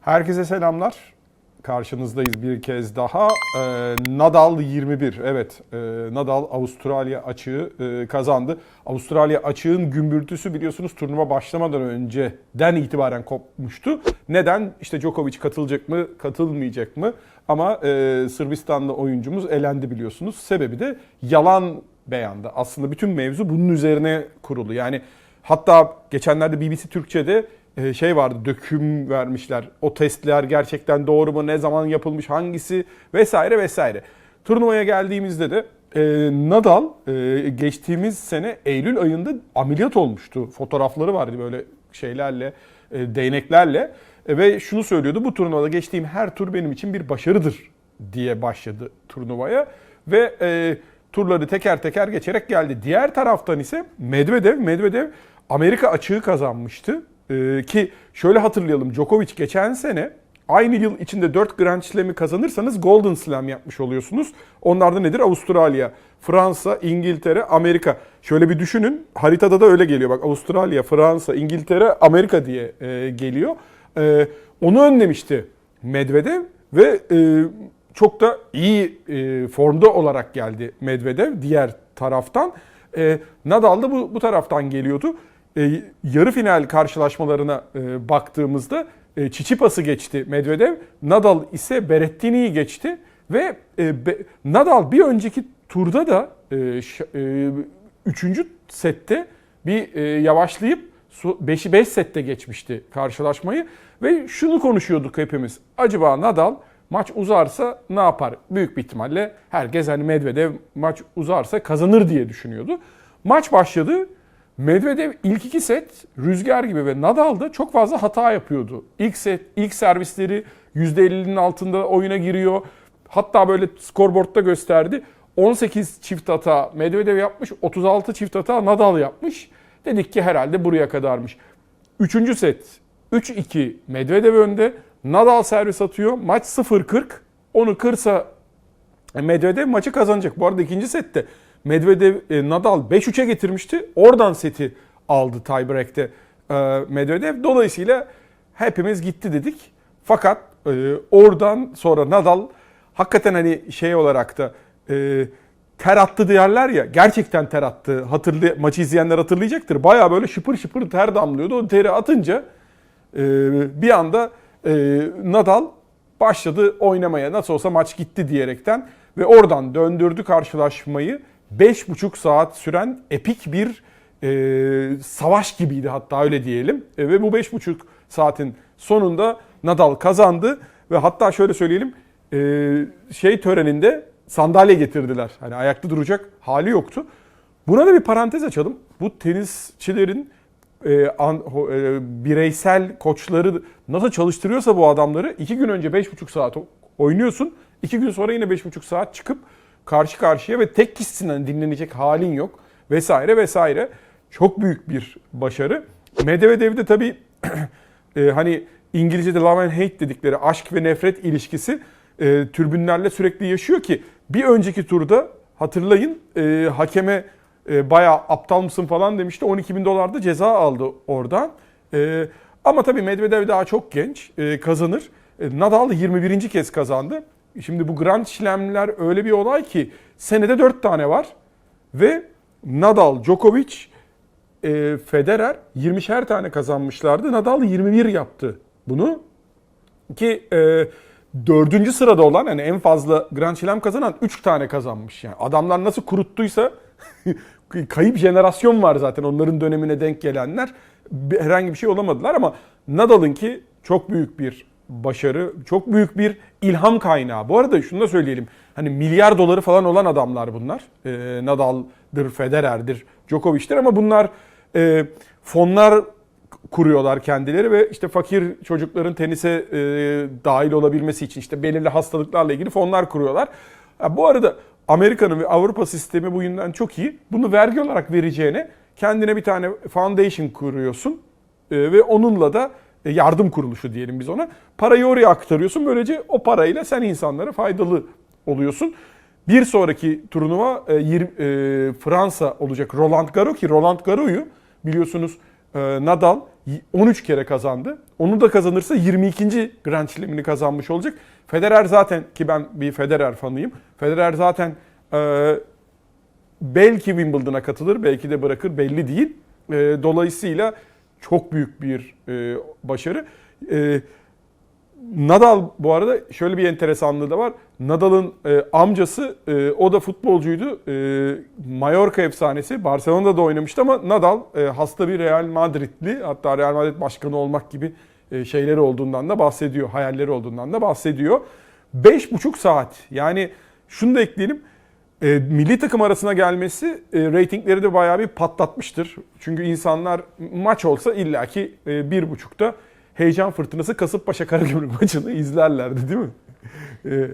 Herkese selamlar. Karşınızdayız bir kez daha. Ee, Nadal 21. Evet, e, Nadal Avustralya açığı e, kazandı. Avustralya açığın gümbürtüsü biliyorsunuz turnuva başlamadan önceden itibaren kopmuştu. Neden? İşte Djokovic katılacak mı, katılmayacak mı? Ama e, Sırbistanlı oyuncumuz elendi biliyorsunuz. Sebebi de yalan beyanda. Aslında bütün mevzu bunun üzerine kurulu. Yani hatta geçenlerde BBC Türkçe'de şey vardı döküm vermişler. O testler gerçekten doğru mu? Ne zaman yapılmış? Hangisi? Vesaire vesaire. Turnuvaya geldiğimizde de e, Nadal e, geçtiğimiz sene Eylül ayında ameliyat olmuştu. Fotoğrafları vardı böyle şeylerle, e, değneklerle. E, ve şunu söylüyordu. Bu turnuvada geçtiğim her tur benim için bir başarıdır diye başladı turnuvaya. Ve e, turları teker teker geçerek geldi. Diğer taraftan ise Medvedev, Medvedev Amerika açığı kazanmıştı. Ee, ki şöyle hatırlayalım Djokovic geçen sene aynı yıl içinde 4 Grand Slam'i kazanırsanız Golden Slam yapmış oluyorsunuz. Onlar da nedir? Avustralya, Fransa, İngiltere, Amerika. Şöyle bir düşünün haritada da öyle geliyor. Bak Avustralya, Fransa, İngiltere, Amerika diye e, geliyor. E, onu önlemişti Medvedev ve e, çok da iyi e, formda olarak geldi Medvedev diğer taraftan. E, Nadal da bu, bu taraftan geliyordu. E, yarı final karşılaşmalarına e, baktığımızda e, Çiçipas'ı geçti Medvedev. Nadal ise Berrettini'yi geçti ve e, be, Nadal bir önceki turda da e, ş, e, üçüncü sette bir e, yavaşlayıp 5'i 5 sette geçmişti karşılaşmayı ve şunu konuşuyorduk hepimiz. Acaba Nadal maç uzarsa ne yapar? Büyük bir ihtimalle herkes hani Medvedev maç uzarsa kazanır diye düşünüyordu. Maç başladı. Medvedev ilk iki set rüzgar gibi ve Nadal da çok fazla hata yapıyordu. İlk set, ilk servisleri %50'nin altında oyuna giriyor. Hatta böyle skorboardta gösterdi. 18 çift hata Medvedev yapmış, 36 çift hata Nadal yapmış. Dedik ki herhalde buraya kadarmış. Üçüncü set 3-2 Medvedev önde. Nadal servis atıyor. Maç 0-40. Onu kırsa Medvedev maçı kazanacak. Bu arada ikinci sette Medvedev e, Nadal 5-3'e getirmişti. Oradan seti aldı tiebreak'te e, Medvedev. Dolayısıyla hepimiz gitti dedik. Fakat e, oradan sonra Nadal hakikaten hani şey olarak da e, ter attı diyorlar ya. Gerçekten ter attı. Hatırlı, maçı izleyenler hatırlayacaktır. Baya böyle şıpır şıpır ter damlıyordu. O teri atınca e, bir anda e, Nadal başladı oynamaya. Nasıl olsa maç gitti diyerekten ve oradan döndürdü karşılaşmayı. 5,5 saat süren epik bir e, savaş gibiydi hatta öyle diyelim. E, ve bu 5,5 saatin sonunda Nadal kazandı ve hatta şöyle söyleyelim e, şey töreninde sandalye getirdiler. Hani ayakta duracak hali yoktu. Buna da bir parantez açalım. Bu tenisçilerin e, an, e, bireysel koçları nasıl çalıştırıyorsa bu adamları iki gün önce 5,5 saat oynuyorsun. iki gün sonra yine 5,5 saat çıkıp karşı karşıya ve tek kişisinden dinlenecek halin yok vesaire vesaire. Çok büyük bir başarı. Medvedev'de tabii e, hani İngilizce'de love and hate dedikleri aşk ve nefret ilişkisi e, türbünlerle sürekli yaşıyor ki bir önceki turda hatırlayın e, hakeme e, bayağı aptal mısın falan demişti. 12 bin dolar da ceza aldı oradan. E, ama tabii Medvedev daha çok genç e, kazanır. E, Nadal da 21. kez kazandı. Şimdi bu Grand Slam'ler öyle bir olay ki senede 4 tane var ve Nadal, Djokovic, e, Federer 20'şer tane kazanmışlardı. Nadal 21 yaptı bunu ki e, dördüncü sırada olan yani en fazla Grand Slam kazanan 3 tane kazanmış. Yani adamlar nasıl kuruttuysa kayıp jenerasyon var zaten onların dönemine denk gelenler. Herhangi bir şey olamadılar ama Nadal'ınki çok büyük bir başarı, çok büyük bir ilham kaynağı. Bu arada şunu da söyleyelim. Hani milyar doları falan olan adamlar bunlar. E, Nadal'dır, Federer'dir, Djokovic'tir ama bunlar e, fonlar kuruyorlar kendileri ve işte fakir çocukların tenise e, dahil olabilmesi için işte belirli hastalıklarla ilgili fonlar kuruyorlar. Ha, bu arada Amerika'nın ve Avrupa sistemi bu yüzden çok iyi. Bunu vergi olarak vereceğine kendine bir tane foundation kuruyorsun e, ve onunla da yardım kuruluşu diyelim biz ona. Parayı oraya aktarıyorsun. Böylece o parayla sen insanlara faydalı oluyorsun. Bir sonraki turnuva e, 20, e, Fransa olacak Roland Garros ki Roland Garros'u biliyorsunuz e, Nadal 13 kere kazandı. Onu da kazanırsa 22. Grand Slam'ini kazanmış olacak. Federer zaten ki ben bir Federer fanıyım. Federer zaten e, belki Wimbledon'a katılır, belki de bırakır belli değil. E, dolayısıyla çok büyük bir e, başarı. E, Nadal bu arada şöyle bir enteresanlığı da var. Nadal'ın e, amcası e, o da futbolcuydu. E, Mallorca efsanesi. Barcelona'da da oynamıştı ama Nadal e, hasta bir Real Madridli. Hatta Real Madrid başkanı olmak gibi e, şeyleri olduğundan da bahsediyor. Hayalleri olduğundan da bahsediyor. 5,5 saat. Yani şunu da ekleyelim. E, milli takım arasına gelmesi e, reytingleri de bayağı bir patlatmıştır. Çünkü insanlar maç olsa illaki e, bir buçukta heyecan fırtınası Kasımpaşa Karagümrük maçını izlerlerdi değil mi? E,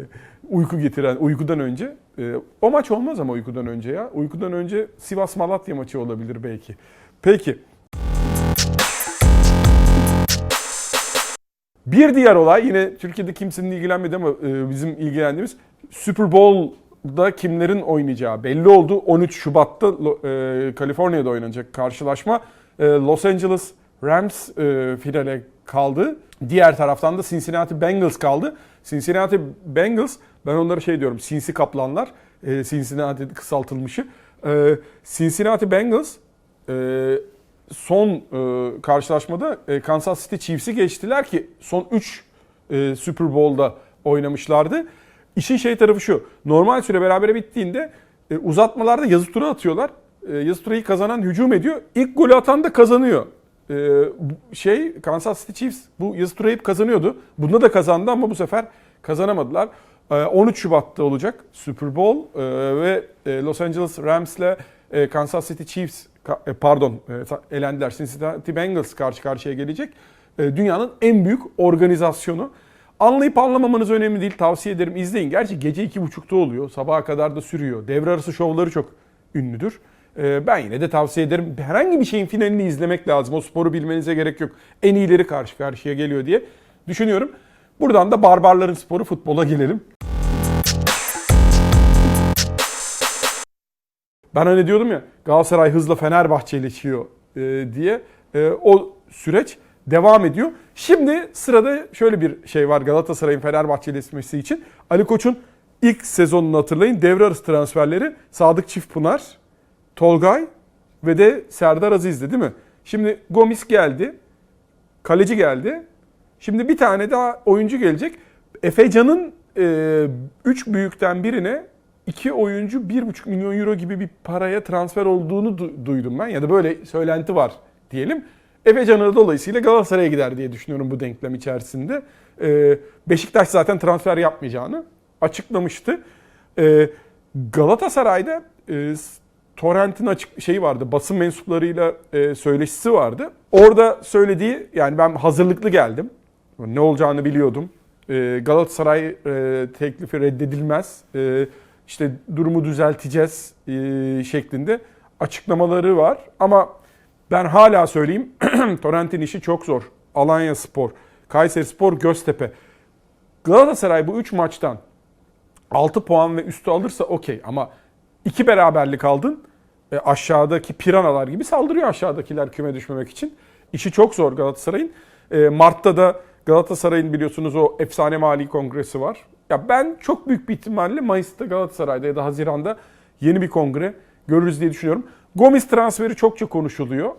uyku getiren, uykudan önce. E, o maç olmaz ama uykudan önce ya. Uykudan önce Sivas Malatya maçı olabilir belki. Peki. Bir diğer olay yine Türkiye'de kimsenin ilgilenmedi ama e, bizim ilgilendiğimiz Super Bowl'da kimlerin oynayacağı belli oldu. 13 Şubat'ta e, Kaliforniya'da oynanacak karşılaşma. E, Los Angeles Rams e, finale kaldı. Diğer taraftan da Cincinnati Bengals kaldı. Cincinnati Bengals ben onlara şey diyorum sinsi kaplanlar. E, Cincinnati kısaltılmışı. E, Cincinnati Bengals e, son e, karşılaşmada e, Kansas City Chiefs'i geçtiler ki son 3 e, Super Bowl'da oynamışlardı. İşin şey tarafı şu. Normal süre berabere bittiğinde e, uzatmalarda yazı tura atıyorlar. E, yazı turayı kazanan hücum ediyor. İlk golü atan da kazanıyor. E, şey Kansas City Chiefs bu yazı turayı kazanıyordu. Bunda da kazandı ama bu sefer kazanamadılar. E, 13 Şubat'ta olacak Super Bowl e, ve e, Los Angeles Rams'le e, Kansas City Chiefs e, pardon e, elendiler. Cincinnati Bengals karşı karşıya gelecek. E, dünyanın en büyük organizasyonu. Anlayıp anlamamanız önemli değil. Tavsiye ederim izleyin. Gerçi gece iki buçukta oluyor. Sabaha kadar da sürüyor. Devre arası şovları çok ünlüdür. E, ben yine de tavsiye ederim. Herhangi bir şeyin finalini izlemek lazım. O sporu bilmenize gerek yok. En iyileri karşı karşıya geliyor diye düşünüyorum. Buradan da barbarların sporu futbola gelelim. Ben hani diyordum ya Galatasaray hızla Fenerbahçe ile içiyor e, diye. E, o süreç devam ediyor. Şimdi sırada şöyle bir şey var Galatasaray'ın Fenerbahçe ile içmesi için. Ali Koç'un ilk sezonunu hatırlayın. Devre arası transferleri Sadık Çiftpınar, Tolgay ve de Serdar Aziz'di değil mi? Şimdi Gomis geldi. Kaleci geldi. Şimdi bir tane daha oyuncu gelecek. Efecan'ın 3 büyükten birine iki oyuncu 1,5 milyon euro gibi bir paraya transfer olduğunu du- duydum ben. Ya da böyle söylenti var diyelim. Efecan'a dolayısıyla Galatasaray'a gider diye düşünüyorum bu denklem içerisinde. E, Beşiktaş zaten transfer yapmayacağını açıklamıştı. E, Galatasaray'da e, Torrent'in açık şeyi vardı. Basın mensuplarıyla e, söyleşisi vardı. Orada söylediği yani ben hazırlıklı geldim. Ne olacağını biliyordum. E, Galatasaray e, teklifi reddedilmez. E, işte durumu düzelteceğiz e, şeklinde açıklamaları var. Ama ben hala söyleyeyim Torrent'in işi çok zor. Alanya Spor, Kayseri Spor, Göztepe. Galatasaray bu 3 maçtan 6 puan ve üstü alırsa okey ama iki beraberlik aldın. E, aşağıdaki piranalar gibi saldırıyor aşağıdakiler küme düşmemek için. İşi çok zor Galatasaray'ın. E, Mart'ta da Galatasaray'ın biliyorsunuz o efsane mali kongresi var. Ya ben çok büyük bir ihtimalle Mayıs'ta Galatasaray'da ya da Haziran'da yeni bir kongre görürüz diye düşünüyorum. Gomis transferi çokça konuşuluyor.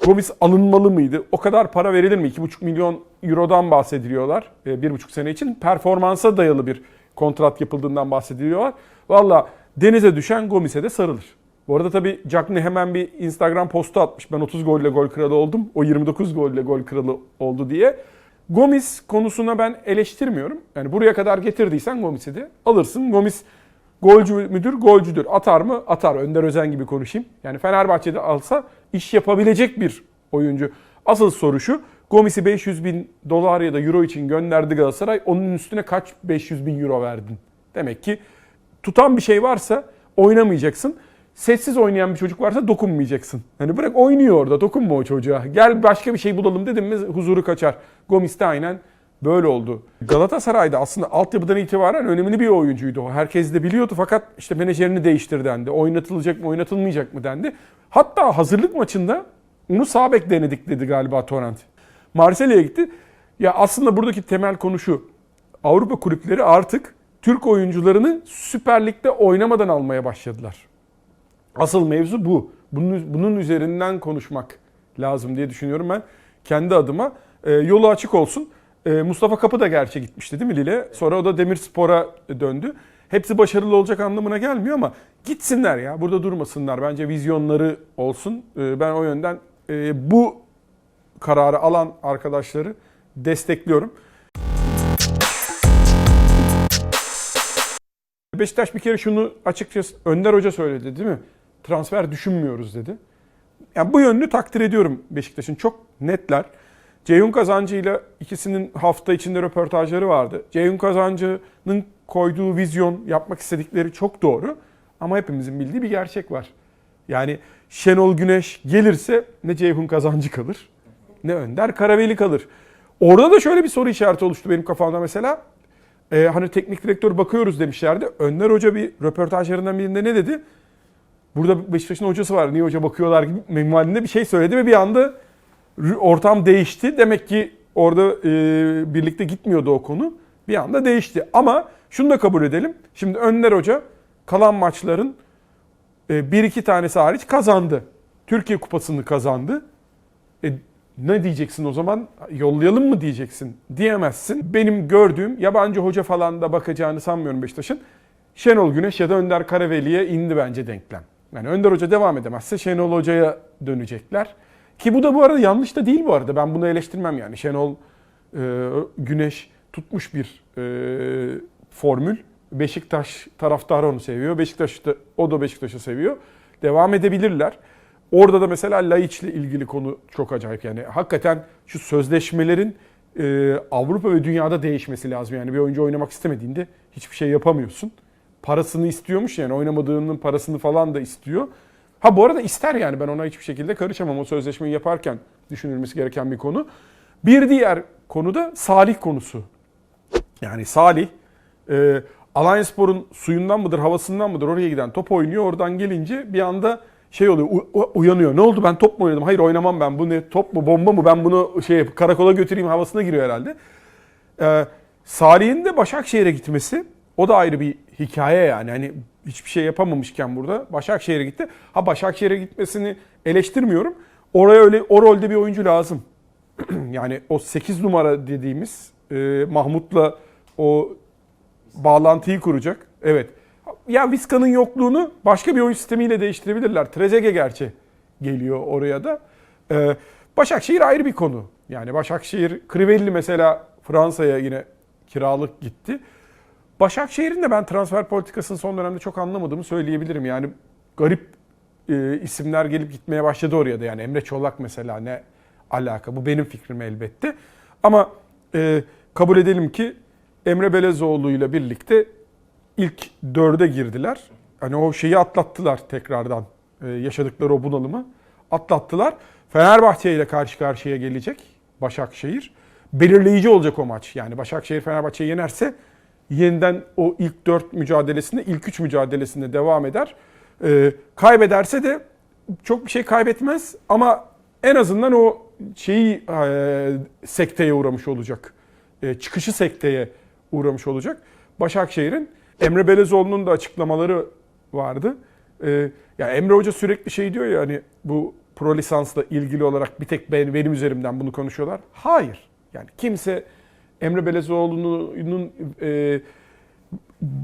Gomis alınmalı mıydı? O kadar para verilir mi? 2,5 milyon eurodan bahsediliyorlar. e, Bir buçuk sene için. Performansa dayalı bir kontrat yapıldığından bahsediliyorlar. Valla denize düşen Gomis'e de sarılır. Bu arada tabii Cagney hemen bir Instagram postu atmış. Ben 30 golle gol kralı oldum. O 29 golle gol kralı oldu diye. Gomis konusuna ben eleştirmiyorum. Yani buraya kadar getirdiysen Gomis'i de alırsın. Gomis golcü müdür? Golcüdür. Atar mı? Atar. Önder Özen gibi konuşayım. Yani Fenerbahçe'de alsa iş yapabilecek bir oyuncu. Asıl soru şu. Gomis'i 500 bin dolar ya da euro için gönderdi Galatasaray. Onun üstüne kaç 500 bin euro verdin? Demek ki tutan bir şey varsa oynamayacaksın. Sessiz oynayan bir çocuk varsa dokunmayacaksın. Hani bırak oynuyor orada dokunma o çocuğa. Gel başka bir şey bulalım dedim mi huzuru kaçar. Gomis de aynen böyle oldu. Galatasaray'da aslında altyapıdan itibaren önemli bir oyuncuydu. Herkes de biliyordu fakat işte menajerini değiştir dendi. Oynatılacak mı oynatılmayacak mı dendi. Hatta hazırlık maçında Onu sağ bek denedik dedi galiba Torrent. Marsilya'ya gitti. Ya aslında buradaki temel konu şu. Avrupa kulüpleri artık Türk oyuncularını Süper Lig'de oynamadan almaya başladılar. Asıl mevzu bu. Bunun, bunun üzerinden konuşmak lazım diye düşünüyorum ben kendi adıma. Ee, yolu açık olsun. Ee, Mustafa Kapı da gerçi gitmişti değil mi Lille? Sonra o da Demirspor'a döndü. Hepsi başarılı olacak anlamına gelmiyor ama gitsinler ya. Burada durmasınlar. Bence vizyonları olsun. Ee, ben o yönden e, bu kararı alan arkadaşları destekliyorum. Beşiktaş bir kere şunu açıkçası Önder Hoca söyledi değil mi? Transfer düşünmüyoruz dedi. Yani bu yönünü takdir ediyorum Beşiktaş'ın. Çok netler. Ceyhun Kazancı ile ikisinin hafta içinde röportajları vardı. Ceyhun Kazancı'nın koyduğu vizyon, yapmak istedikleri çok doğru. Ama hepimizin bildiği bir gerçek var. Yani Şenol Güneş gelirse ne Ceyhun Kazancı kalır ne Önder Karaveli kalır. Orada da şöyle bir soru işareti oluştu benim kafamda mesela. Ee, hani teknik direktör bakıyoruz demişlerdi. Önder Hoca bir röportajlarından birinde ne dedi? Burada Beşiktaş'ın hocası var. Niye hoca bakıyorlar gibi minvalinde bir şey söyledi ve bir anda ortam değişti. Demek ki orada e, birlikte gitmiyordu o konu. Bir anda değişti. Ama şunu da kabul edelim. Şimdi Önder Hoca kalan maçların e, bir iki tanesi hariç kazandı. Türkiye Kupası'nı kazandı. E, ne diyeceksin o zaman? Yollayalım mı diyeceksin? Diyemezsin. Benim gördüğüm yabancı hoca falan da bakacağını sanmıyorum Beşiktaş'ın. Şenol Güneş ya da Önder Karaveli'ye indi bence denklem. Yani Önder Hoca devam edemezse Şenol Hoca'ya dönecekler. Ki bu da bu arada yanlış da değil bu arada. Ben bunu eleştirmem yani. Şenol e, Güneş tutmuş bir e, formül. Beşiktaş taraftarı onu seviyor. Beşiktaş da, o da Beşiktaş'ı seviyor. Devam edebilirler. Orada da mesela Laiç'le ilgili konu çok acayip. Yani hakikaten şu sözleşmelerin e, Avrupa ve dünyada değişmesi lazım. Yani bir oyuncu oynamak istemediğinde hiçbir şey yapamıyorsun. Parasını istiyormuş yani oynamadığının parasını falan da istiyor. Ha bu arada ister yani ben ona hiçbir şekilde karışamam. O sözleşmeyi yaparken düşünülmesi gereken bir konu. Bir diğer konu da Salih konusu. Yani Salih e, Alanyaspor'un suyundan mıdır, havasından mıdır oraya giden top oynuyor. Oradan gelince bir anda şey oluyor, uyanıyor. Ne oldu ben top mu oynadım? Hayır oynamam ben. Bu ne top mu, bomba mı? Ben bunu şey karakola götüreyim havasına giriyor herhalde. Ee, Salih'in de Başakşehir'e gitmesi o da ayrı bir hikaye yani. Hani hiçbir şey yapamamışken burada Başakşehir'e gitti. Ha Başakşehir'e gitmesini eleştirmiyorum. Oraya öyle o rolde bir oyuncu lazım. yani o 8 numara dediğimiz e, Mahmut'la o bağlantıyı kuracak. Evet. Ya Vizca'nın yokluğunu başka bir oyun sistemiyle değiştirebilirler. Trezeguet gerçi geliyor oraya da. Ee, Başakşehir ayrı bir konu. Yani Başakşehir, Crivelli mesela Fransa'ya yine kiralık gitti. Başakşehir'in de ben transfer politikasını son dönemde çok anlamadığımı söyleyebilirim. Yani garip e, isimler gelip gitmeye başladı oraya da. Yani Emre Çolak mesela ne alaka? Bu benim fikrim elbette. Ama e, kabul edelim ki Emre Belezoğlu ile birlikte ilk dörde girdiler. Hani o şeyi atlattılar tekrardan. E, yaşadıkları o bunalımı atlattılar. Fenerbahçe ile karşı karşıya gelecek Başakşehir. Belirleyici olacak o maç. Yani Başakşehir Fenerbahçe'yi yenerse yeniden o ilk dört mücadelesinde, ilk üç mücadelesinde devam eder. E, kaybederse de çok bir şey kaybetmez ama en azından o şeyi e, sekteye uğramış olacak. E, çıkışı sekteye uğramış olacak. Başakşehir'in Emre Belezoğlu'nun da açıklamaları vardı. Ee, ya Emre Hoca sürekli şey diyor ya hani bu pro lisansla ilgili olarak bir tek ben, benim üzerimden bunu konuşuyorlar. Hayır. Yani kimse Emre Belezoğlu'nun e,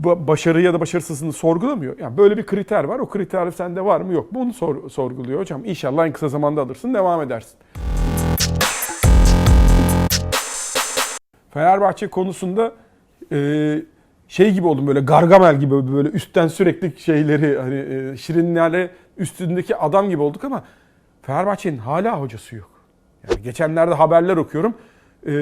ba- başarı ya da başarısızlığını sorgulamıyor. Yani böyle bir kriter var. O kriter sende var mı yok mu onu sor- sorguluyor hocam. İnşallah en kısa zamanda alırsın devam edersin. Fenerbahçe konusunda e, şey gibi oldum böyle Gargamel gibi böyle üstten sürekli şeyleri hani e, şirinlerle üstündeki adam gibi olduk ama Fenerbahçe'nin hala hocası yok. Yani geçenlerde haberler okuyorum. E,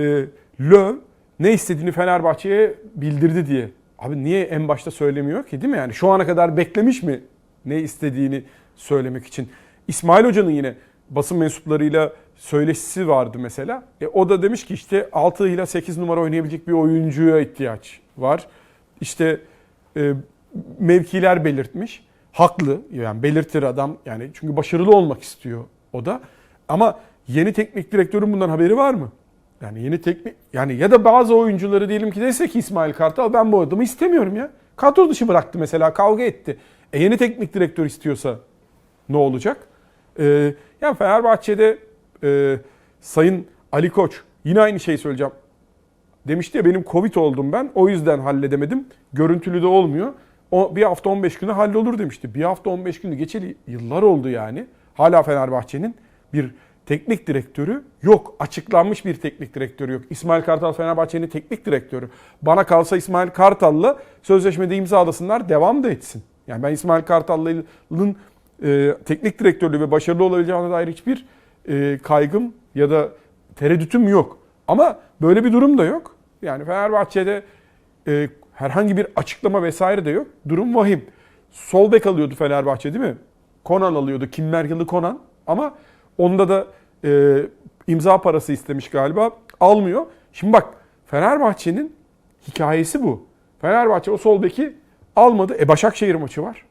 Löw ne istediğini Fenerbahçe'ye bildirdi diye. Abi niye en başta söylemiyor ki değil mi? Yani şu ana kadar beklemiş mi ne istediğini söylemek için? İsmail Hoca'nın yine basın mensuplarıyla söyleşisi vardı mesela. E, o da demiş ki işte 6 ile 8 numara oynayabilecek bir oyuncuya ihtiyaç var. İşte e, mevkiler belirtmiş. Haklı yani belirtir adam yani çünkü başarılı olmak istiyor o da. Ama yeni teknik direktörün bundan haberi var mı? Yani yeni teknik yani ya da bazı oyuncuları diyelim ki dese ki İsmail Kartal ben bu adamı istemiyorum ya. Kadro dışı bıraktı mesela kavga etti. E yeni teknik direktör istiyorsa ne olacak? Ee, yani Fenerbahçe'de e, Sayın Ali Koç yine aynı şeyi söyleyeceğim. Demişti ya benim Covid oldum ben o yüzden halledemedim. Görüntülü de olmuyor. O bir hafta 15 güne hallolur demişti. Bir hafta 15 günü geçeli yıllar oldu yani. Hala Fenerbahçe'nin bir teknik direktörü yok. Açıklanmış bir teknik direktörü yok. İsmail Kartal Fenerbahçe'nin teknik direktörü. Bana kalsa İsmail Kartal'la sözleşmede imzalasınlar devam da etsin. Yani ben İsmail Kartal'ın e, teknik direktörlüğü ve başarılı olabileceğine dair hiçbir e, kaygım ya da tereddütüm yok. Ama böyle bir durum da yok. Yani Fenerbahçe'de e, herhangi bir açıklama vesaire de yok. Durum vahim. Sol bek alıyordu Fenerbahçe değil mi? Konan alıyordu. Kimmer yılı Konan. Ama onda da e, imza parası istemiş galiba. Almıyor. Şimdi bak Fenerbahçe'nin hikayesi bu. Fenerbahçe o sol beki almadı. E Başakşehir maçı var.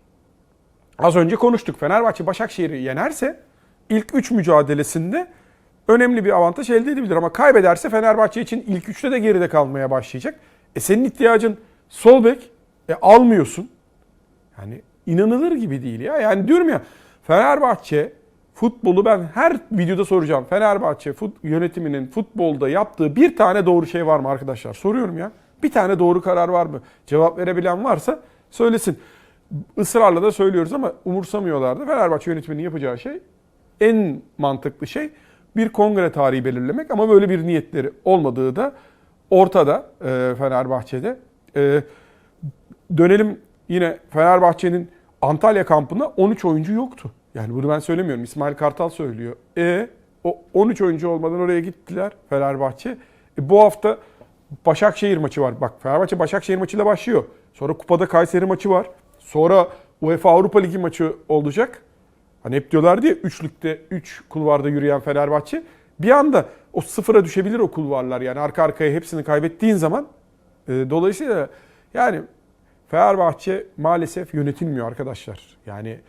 Az önce konuştuk. Fenerbahçe Başakşehir'i yenerse ilk 3 mücadelesinde önemli bir avantaj elde edebilir. Ama kaybederse Fenerbahçe için ilk 3'te de geride kalmaya başlayacak. E senin ihtiyacın sol bek. E almıyorsun. Yani inanılır gibi değil ya. Yani diyorum ya Fenerbahçe futbolu ben her videoda soracağım. Fenerbahçe fut, yönetiminin futbolda yaptığı bir tane doğru şey var mı arkadaşlar? Soruyorum ya. Bir tane doğru karar var mı? Cevap verebilen varsa söylesin. Israrla da söylüyoruz ama umursamıyorlardı. Fenerbahçe yönetiminin yapacağı şey en mantıklı şey bir kongre tarihi belirlemek ama böyle bir niyetleri olmadığı da ortada e, Fenerbahçe'de. E, dönelim yine Fenerbahçe'nin Antalya kampına 13 oyuncu yoktu. Yani bunu ben söylemiyorum. İsmail Kartal söylüyor. E o 13 oyuncu olmadan oraya gittiler Fenerbahçe. E, bu hafta Başakşehir maçı var. Bak Fenerbahçe Başakşehir maçıyla başlıyor. Sonra kupada Kayseri maçı var. Sonra UEFA Avrupa Ligi maçı olacak. Hani hep diyorlar diye üçlükte, üç kulvarda yürüyen Fenerbahçe. Bir anda o sıfıra düşebilir o kulvarlar. Yani arka arkaya hepsini kaybettiğin zaman. E, dolayısıyla yani Fenerbahçe maalesef yönetilmiyor arkadaşlar. Yani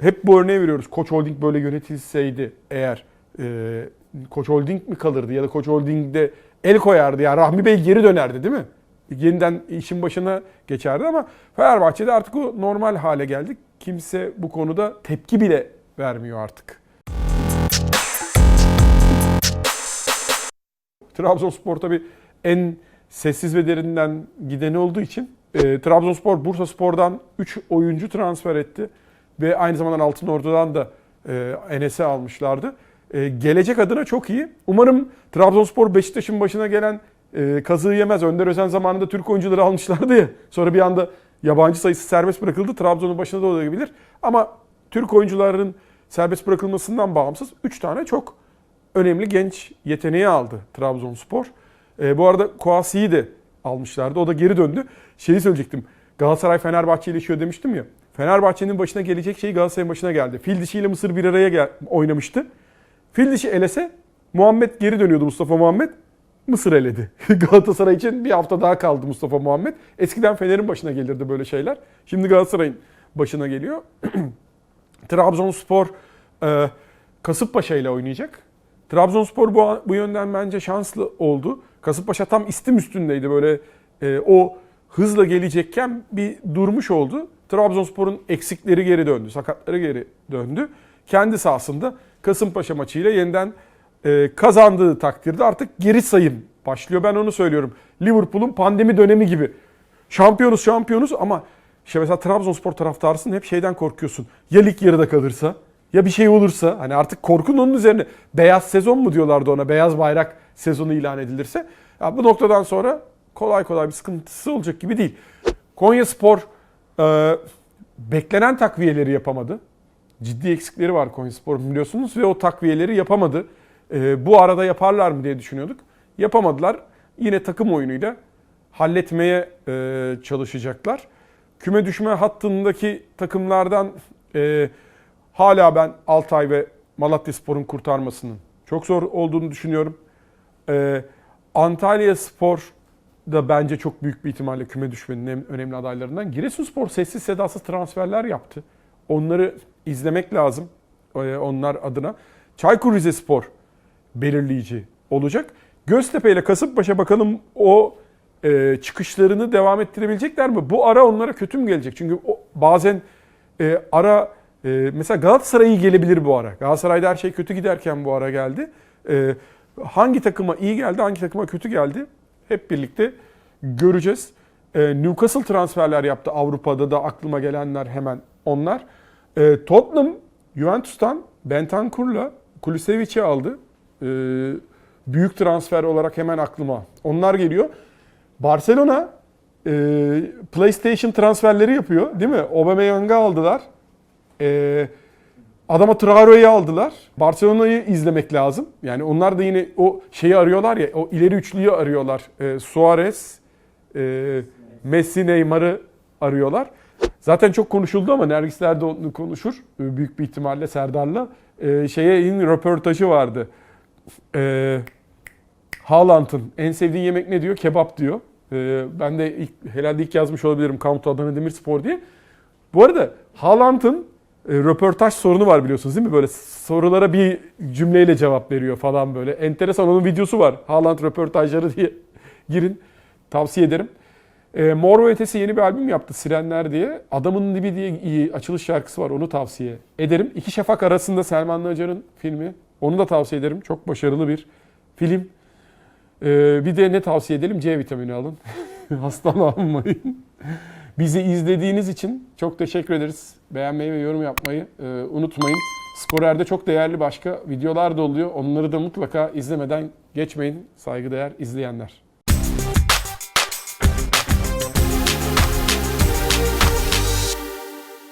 hep bu örneği veriyoruz. Koç Holding böyle yönetilseydi eğer e, Koç Holding mi kalırdı ya da Koç Holding'de el koyardı ya Rahmi Bey geri dönerdi değil mi? Yeniden işin başına geçerdi ama Fenerbahçe'de artık o normal hale geldik. Kimse bu konuda tepki bile vermiyor artık. Trabzonspor tabii en sessiz ve derinden gideni olduğu için e, Trabzonspor Bursa Spor'dan 3 oyuncu transfer etti ve aynı zamanda Altın Ordu'dan da e, Enes'i almışlardı. E, gelecek adına çok iyi. Umarım Trabzonspor Beşiktaş'ın başına gelen e, kazığı yemez. Önder Özen zamanında Türk oyuncuları almışlardı ya. Sonra bir anda yabancı sayısı serbest bırakıldı. Trabzon'un başına da olabilir. Ama Türk oyuncuların serbest bırakılmasından bağımsız 3 tane çok önemli genç yeteneği aldı Trabzonspor. E, bu arada Kouassi'yi de almışlardı. O da geri döndü. Şeyi söyleyecektim. Galatasaray Fenerbahçe ile demiştim ya. Fenerbahçe'nin başına gelecek şey Galatasaray'ın başına geldi. Fil dişi ile Mısır bir araya gel- oynamıştı. Fil dişi elese Muhammed geri dönüyordu Mustafa Muhammed. Mısır eledi. Galatasaray için bir hafta daha kaldı Mustafa Muhammed. Eskiden Fener'in başına gelirdi böyle şeyler. Şimdi Galatasaray'ın başına geliyor. Trabzonspor e, Kasımpaşa ile oynayacak. Trabzonspor bu, bu yönden bence şanslı oldu. Kasımpaşa tam istim üstündeydi böyle e, o hızla gelecekken bir durmuş oldu. Trabzonspor'un eksikleri geri döndü, sakatları geri döndü. Kendi sahasında Kasımpaşa maçıyla yeniden e, kazandığı takdirde artık geri sayım başlıyor. Ben onu söylüyorum. Liverpool'un pandemi dönemi gibi. Şampiyonuz şampiyonuz ama işte mesela Trabzonspor taraftarısın hep şeyden korkuyorsun. Ya lig yarıda kalırsa ya bir şey olursa hani artık korkun onun üzerine beyaz sezon mu diyorlardı ona beyaz bayrak sezonu ilan edilirse. Ya bu noktadan sonra kolay kolay bir sıkıntısı olacak gibi değil. Konya Spor e, beklenen takviyeleri yapamadı. Ciddi eksikleri var Konya Spor biliyorsunuz ve o takviyeleri yapamadı. E, bu arada yaparlar mı diye düşünüyorduk. Yapamadılar. Yine takım oyunuyla halletmeye e, çalışacaklar. Küme düşme hattındaki takımlardan e, hala ben Altay ve Malatya Spor'un kurtarmasının çok zor olduğunu düşünüyorum. E, Antalya Spor da bence çok büyük bir ihtimalle küme düşmenin en önemli adaylarından. Giresunspor sessiz sedasız transferler yaptı. Onları izlemek lazım e, onlar adına. Çaykur Rizespor belirleyici olacak. Göztepe ile Kasımpaşa bakalım o e, çıkışlarını devam ettirebilecekler mi? Bu ara onlara kötü mü gelecek? Çünkü o, bazen e, ara e, mesela Galatasaray iyi gelebilir bu ara. Galatasaray'da her şey kötü giderken bu ara geldi. E, hangi takıma iyi geldi, hangi takıma kötü geldi? Hep birlikte göreceğiz. E, Newcastle transferler yaptı Avrupa'da da aklıma gelenler hemen onlar. E, Tottenham Juventus'tan Bentancur'la Kulusevic'i aldı. E, büyük transfer olarak hemen aklıma onlar geliyor. Barcelona e, PlayStation transferleri yapıyor değil mi? Aubameyang'ı aldılar. E, adama Traore'yi aldılar. Barcelona'yı izlemek lazım. Yani onlar da yine o şeyi arıyorlar ya, o ileri üçlüyü arıyorlar. E, Suarez, e, Messi, Neymar'ı arıyorlar. Zaten çok konuşuldu ama Nergisler de onu konuşur. E, Büyük bir ihtimalle Serdar'la. E, şeye in röportajı vardı. E, Haaland'ın en sevdiği yemek ne diyor? Kebap diyor. E, ben de ilk, herhalde ilk yazmış olabilirim Count Adana Demirspor diye. Bu arada Haaland'ın röportaj sorunu var biliyorsunuz değil mi? Böyle sorulara bir cümleyle cevap veriyor falan böyle. Enteresan onun videosu var. Haaland röportajları diye girin. Tavsiye ederim. E, Mor ve Ötesi yeni bir albüm yaptı Sirenler diye. Adamın Dibi diye iyi açılış şarkısı var. Onu tavsiye ederim. İki Şafak arasında Selman Nacar'ın filmi. Onu da tavsiye ederim. Çok başarılı bir film. E, bir de ne tavsiye edelim? C vitamini alın. Hastalanmayın. Bizi izlediğiniz için çok teşekkür ederiz. Beğenmeyi ve yorum yapmayı e, unutmayın. Skorer'de çok değerli başka videolar da oluyor. Onları da mutlaka izlemeden geçmeyin saygıdeğer izleyenler.